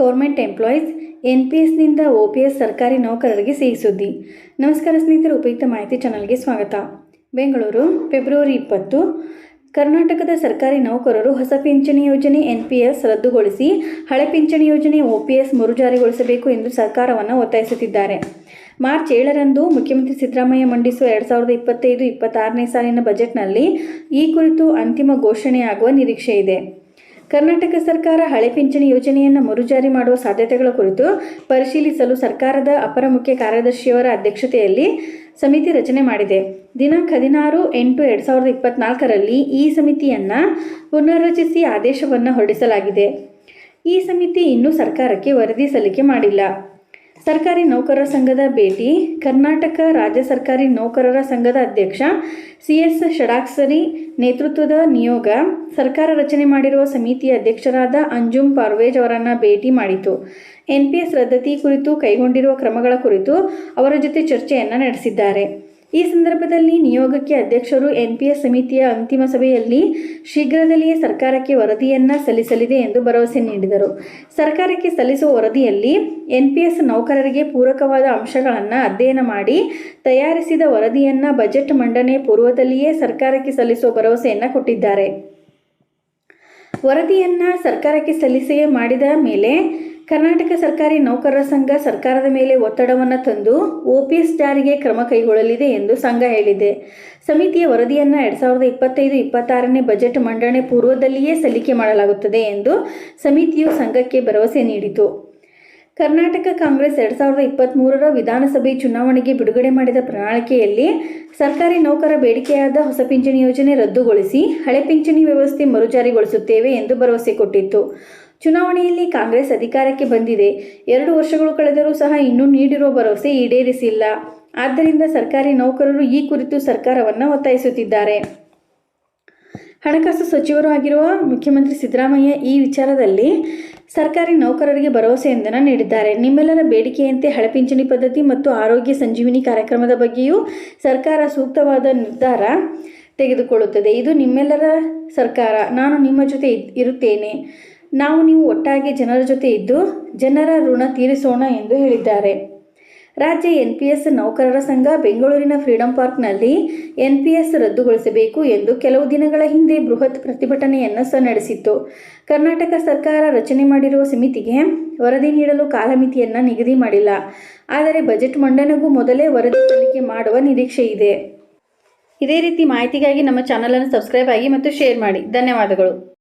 Government employees N P ಎಸ್ನಿಂದ O P S ಸರ್ಕಾರಿ ನೌಕರರಿಗೆ ಸಿಹಿ ಸುದ್ದಿ. ನಮಸ್ಕಾರ ಸ್ನೇಹಿತರು, ಉಪಯುಕ್ತ ಮಾಹಿತಿ ಚಾನಲ್ಗೆ ಸ್ವಾಗತ. ಬೆಂಗಳೂರು, ಫೆಬ್ರವರಿ ಇಪ್ಪತ್ತು, ಕರ್ನಾಟಕದ ಸರ್ಕಾರಿ ನೌಕರರು ಹೊಸ ಪಿಂಚಣಿ ಯೋಜನೆ ಎನ್ ಪಿ ಎಸ್ ರದ್ದುಗೊಳಿಸಿ, ಹಳೆ ಪಿಂಚಣಿ ಯೋಜನೆ ಒ ಪಿ ಎಸ್ ಮರುಜಾರಿಗೊಳಿಸಬೇಕು ಎಂದು ಸರ್ಕಾರವನ್ನು ಒತ್ತಾಯಿಸುತ್ತಿದ್ದಾರೆ. ಮಾರ್ಚ್ ಏಳರಂದು ಮುಖ್ಯಮಂತ್ರಿ ಸಿದ್ದರಾಮಯ್ಯ ಮಂಡಿಸುವ ಎರಡು ಸಾವಿರದ ಇಪ್ಪತ್ತೈದು, ಇಪ್ಪತ್ತಾರನೇ ಸಾಲಿನ ಬಜೆಟ್ನಲ್ಲಿ ಈ ಕುರಿತು ಅಂತಿಮ ಘೋಷಣೆಯಾಗುವ ನಿರೀಕ್ಷೆ ಇದೆ ಕರ್ನಾಟಕ ಸರ್ಕಾರ ಹಳೆ ಪಿಂಚಣಿ ಯೋಜನೆಯನ್ನು ಮರುಜಾರಿ ಮಾಡುವ ಸಾಧ್ಯತೆಗಳ ಕುರಿತು ಪರಿಶೀಲಿಸಲು ಸರ್ಕಾರದ ಅಪರ ಮುಖ್ಯ ಕಾರ್ಯದರ್ಶಿಯವರ ಅಧ್ಯಕ್ಷತೆಯಲ್ಲಿ ಸಮಿತಿ ರಚನೆ ಮಾಡಿದೆ. ದಿನಾಂಕ ಹದಿನಾರು ಎಂಟು ಎರಡು ಸಾವಿರದ ಇಪ್ಪತ್ನಾಲ್ಕರಲ್ಲಿ ಈ ಸಮಿತಿಯನ್ನು ಪುನರ್ರಚಿಸಿ ಆದೇಶವನ್ನು ಹೊರಡಿಸಲಾಗಿದೆ. ಈ ಸಮಿತಿ ಇನ್ನೂ ಸರ್ಕಾರಕ್ಕೆ ವರದಿ ಸಲ್ಲಿಕೆ ಮಾಡಿಲ್ಲ. ಸರ್ಕಾರಿ ನೌಕರರ ಸಂಘದ ಭೇಟಿ, ಕರ್ನಾಟಕ ರಾಜ್ಯ ಸರ್ಕಾರಿ ನೌಕರರ ಸಂಘದ ಅಧ್ಯಕ್ಷ ಸಿ ಎಸ್ ಷಡಾಕ್ಸರಿ ನೇತೃತ್ವದ ನಿಯೋಗ, ಸರ್ಕಾರ ರಚನೆ ಮಾಡಿರುವ ಸಮಿತಿಯ ಅಧ್ಯಕ್ಷರಾದ ಅಂಜುಮ್ ಪಾರ್ವೇಜ್ ಅವರನ್ನು ಭೇಟಿ ಮಾಡಿತು. ಎನ್ ಪಿ ಎಸ್ ರದ್ದತಿ ಕುರಿತು ಕೈಗೊಂಡಿರುವ ಕ್ರಮಗಳ ಕುರಿತು ಅವರ ಜೊತೆ ಚರ್ಚೆಯನ್ನು ನಡೆಸಿದ್ದಾರೆ. ಈ ಸಂದರ್ಭದಲ್ಲಿ ನಿಯೋಗಕ್ಕೆ ಅಧ್ಯಕ್ಷರು ಎನ್ಪಿಎಸ್ ಸಮಿತಿಯ ಅಂತಿಮ ಸಭೆಯಲ್ಲಿ ಶೀಘ್ರದಲ್ಲಿಯೇ ಸರ್ಕಾರಕ್ಕೆ ವರದಿಯನ್ನು ಸಲ್ಲಿಸಲಿದೆ ಎಂದು ಭರವಸೆ ನೀಡಿದರು. ಸರ್ಕಾರಕ್ಕೆ ಸಲ್ಲಿಸುವ ವರದಿಯಲ್ಲಿ ಎನ್ಪಿಎಸ್ ನೌಕರರಿಗೆ ಪೂರಕವಾದ ಅಂಶಗಳನ್ನು ಅಧ್ಯಯನ ಮಾಡಿ ತಯಾರಿಸಿದ ವರದಿಯನ್ನು ಬಜೆಟ್ ಮಂಡನೆ ಪೂರ್ವದಲ್ಲಿಯೇ ಸರ್ಕಾರಕ್ಕೆ ಸಲ್ಲಿಸುವ ಭರವಸೆಯನ್ನು ಕೊಟ್ಟಿದ್ದಾರೆ. ವರದಿಯನ್ನು ಸರ್ಕಾರಕ್ಕೆ ಸಲ್ಲಿಸಿ ಮಾಡಿದ ಮೇಲೆ ಕರ್ನಾಟಕ ಸರ್ಕಾರಿ ನೌಕರರ ಸಂಘ ಸರ್ಕಾರದ ಮೇಲೆ ಒತ್ತಡವನ್ನು ತಂದು ಓಪಿಎಸ್ ಜಾರಿಗೆ ಕ್ರಮ ಕೈಗೊಳ್ಳಲಿದೆ ಎಂದು ಸಂಘ ಹೇಳಿದೆ. ಸಮಿತಿಯ ವರದಿಯನ್ನು ಎರಡು ಸಾವಿರದ ಇಪ್ಪತ್ತೈದು ಇಪ್ಪತ್ತಾರನೇ ಬಜೆಟ್ ಮಂಡನೆ ಪೂರ್ವದಲ್ಲಿಯೇ ಸಲ್ಲಿಕೆ ಮಾಡಲಾಗುತ್ತದೆ ಎಂದು ಸಮಿತಿಯು ಸಂಘಕ್ಕೆ ಭರವಸೆ ನೀಡಿತು. ಕರ್ನಾಟಕ ಕಾಂಗ್ರೆಸ್ ಎರಡು ಸಾವಿರದ ಇಪ್ಪತ್ತ್ಮೂರರ ವಿಧಾನಸಭೆ ಚುನಾವಣೆಗೆ ಬಿಡುಗಡೆ ಮಾಡಿದ ಪ್ರಣಾಳಿಕೆಯಲ್ಲಿ ಸರ್ಕಾರಿ ನೌಕರ ಬೇಡಿಕೆಯಾದ ಹೊಸ ಪಿಂಚಣಿ ಯೋಜನೆ ರದ್ದುಗೊಳಿಸಿ ಹಳೆ ಪಿಂಚಣಿ ವ್ಯವಸ್ಥೆ ಮರುಜಾರಿಗೊಳಿಸುತ್ತೇವೆ ಎಂದು ಭರವಸೆ ಕೊಟ್ಟಿತ್ತು. ಚುನಾವಣೆಯಲ್ಲಿ ಕಾಂಗ್ರೆಸ್ ಅಧಿಕಾರಕ್ಕೆ ಬಂದಿದೆ. ಎರಡು ವರ್ಷಗಳು ಕಳೆದರೂ ಸಹ ಇನ್ನೂ ನೀಡಿರುವ ಭರವಸೆ ಈಡೇರಿಸಿಲ್ಲ. ಆದ್ದರಿಂದ ಸರ್ಕಾರಿ ನೌಕರರು ಈ ಕುರಿತು ಸರ್ಕಾರವನ್ನು ಒತ್ತಾಯಿಸುತ್ತಿದ್ದಾರೆ. ಹಣಕಾಸು ಸಚಿವರು ಆಗಿರುವ ಮುಖ್ಯಮಂತ್ರಿ ಸಿದ್ದರಾಮಯ್ಯ ಈ ವಿಚಾರದಲ್ಲಿ ಸರ್ಕಾರಿ ನೌಕರರಿಗೆ ಭರವಸೆಯೊಂದನ್ನು ನೀಡಿದ್ದಾರೆ. ನಿಮ್ಮೆಲ್ಲರ ಬೇಡಿಕೆಯಂತೆ ಹಳೆ ಪಿಂಚಣಿ ಪದ್ಧತಿ ಮತ್ತು ಆರೋಗ್ಯ ಸಂಜೀವಿನಿ ಕಾರ್ಯಕ್ರಮದ ಬಗ್ಗೆಯೂ ಸರ್ಕಾರ ಸೂಕ್ತವಾದ ನಿರ್ಧಾರ ತೆಗೆದುಕೊಳ್ಳುತ್ತದೆ. ಇದು ನಿಮ್ಮೆಲ್ಲರ ಸರ್ಕಾರ. ನಾನು ನಿಮ್ಮ ಜೊತೆ ಇರುತ್ತೇನೆ. ನಾವು ನೀವು ಒಟ್ಟಾಗಿ ಜನರ ಜೊತೆ ಇದ್ದು ಜನರ ಋಣ ತೀರಿಸೋಣ ಎಂದು ಹೇಳಿದ್ದಾರೆ. ರಾಜ್ಯ ಎನ್ ಪಿ ಎಸ್ ನೌಕರರ ಸಂಘ ಬೆಂಗಳೂರಿನ ಫ್ರೀಡಂ ಪಾರ್ಕ್ನಲ್ಲಿ ಎನ್ ಪಿ ಎಸ್ ರದ್ದುಗೊಳಿಸಬೇಕು ಎಂದು ಕೆಲವು ದಿನಗಳ ಹಿಂದೆ ಬೃಹತ್ ಪ್ರತಿಭಟನೆಯನ್ನು ಸಹ ನಡೆಸಿತ್ತು. ಕರ್ನಾಟಕ ಸರ್ಕಾರ ರಚನೆ ಮಾಡಿರುವ ಸಮಿತಿಗೆ ವರದಿ ನೀಡಲು ಕಾಲಮಿತಿಯನ್ನು ನಿಗದಿ ಮಾಡಿಲ್ಲ. ಆದರೆ ಬಜೆಟ್ ಮಂಡನೆಗೂ ಮೊದಲೇ ವರದಿ ಸಲ್ಲಿಕೆ ಮಾಡುವ ನಿರೀಕ್ಷೆ ಇದೆ. ಇದೇ ರೀತಿ ಮಾಹಿತಿಗಾಗಿ ನಮ್ಮ ಚಾನಲನ್ನು ಸಬ್ಸ್ಕ್ರೈಬ್ ಆಗಿ ಮತ್ತು ಶೇರ್ ಮಾಡಿ. ಧನ್ಯವಾದಗಳು.